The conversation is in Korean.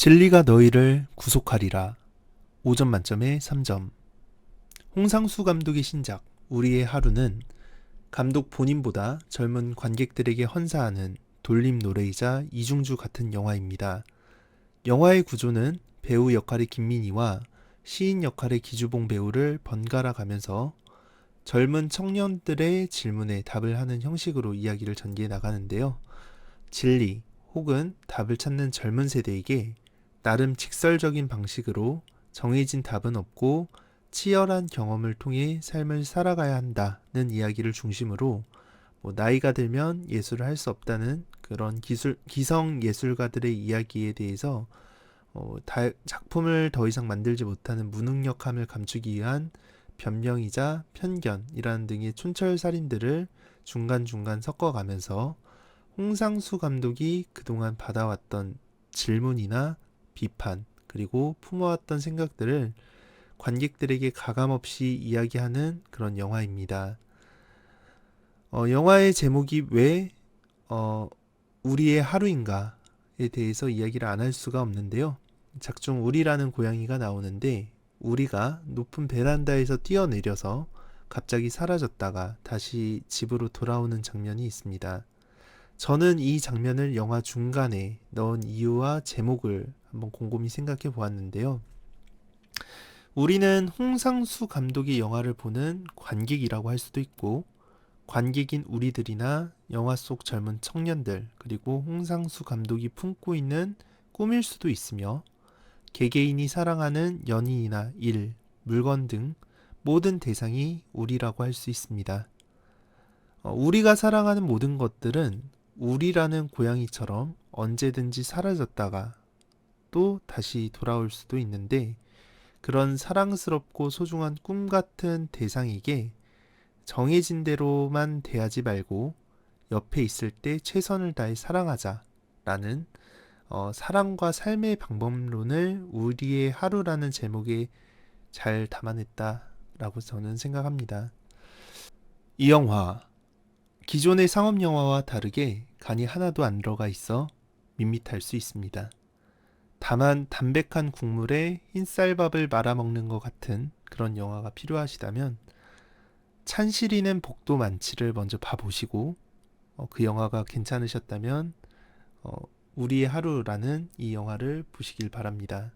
진리가 너희를 구속하리라. 5점 만점에 3점. 홍상수 감독의 신작 우리의 하루는 감독 본인보다 젊은 관객들에게 헌사하는 돌림 노래이자 이중주 같은 영화입니다. 영화의 구조는 배우 역할의 김민희와 시인 역할의 기주봉 배우를 번갈아 가면서 젊은 청년들의 질문에 답을 하는 형식으로 이야기를 전개해 나가는데요. 진리 혹은 답을 찾는 젊은 세대에게 나름 직설적인 방식으로 정해진 답은 없고 치열한 경험을 통해 삶을 살아가야 한다는 이야기를 중심으로 뭐 나이가 들면 예술을 할 수 없다는 그런 기술 기성 예술가들의 이야기에 대해서 어, 다- 작품을 더 이상 만들지 못하는 무능력함을 감추기 위한 변명이자 편견이라는 등의 촌철살인들을 중간중간 섞어가면서 홍상수 감독이 그동안 받아왔던 질문이나 비판 그리고 품어왔던 생각들을 관객들에게 가감없이 이야기하는 그런 영화입니다. 어, 영화의 제목이 왜 어, 우리의 하루인가에 대해서 이야기를 안 할 수가 없는데요. 작중 우리라는 고양이가 나오는데 우리가 높은 베란다에서 뛰어내려서 갑자기 사라졌다가 다시 집으로 돌아오는 장면이 있습니다. 저는 이 장면을 영화 중간에 넣은 이유와 제목을 한번 곰곰이 생각해 보았는데요. 우리는 홍상수 감독의 영화를 보는 관객이라고 할 수도 있고, 관객인 우리들이나 영화 속 젊은 청년들, 그리고 홍상수 감독이 품고 있는 꿈일 수도 있으며, 개개인이 사랑하는 연인이나 일, 물건 등 모든 대상이 우리라고 할 수 있습니다. 어, 우리가 사랑하는 모든 것들은 우리라는 고양이처럼 언제든지 사라졌다가 또 다시 돌아올 수도 있는데 그런 사랑스럽고 소중한 꿈 같은 대상에게 정해진 대로만 대하지 말고 옆에 있을 때 최선을 다해 사랑하자 라는 어, 사랑과 삶의 방법론을 우리의 하루라는 제목에 잘 담아냈다라고 저는 생각합니다. 이 영화 기존의 상업 영화와 다르게 간이 하나도 안 들어가 있어 밋밋할 수 있습니다. 다만 담백한 국물에 흰쌀밥을 말아먹는 것 같은 그런 영화가 필요하시다면 찬실이는 복도 많지를 먼저 봐보시고 어, 그 영화가 괜찮으셨다면 어, 우리의 하루라는 이 영화를 보시길 바랍니다.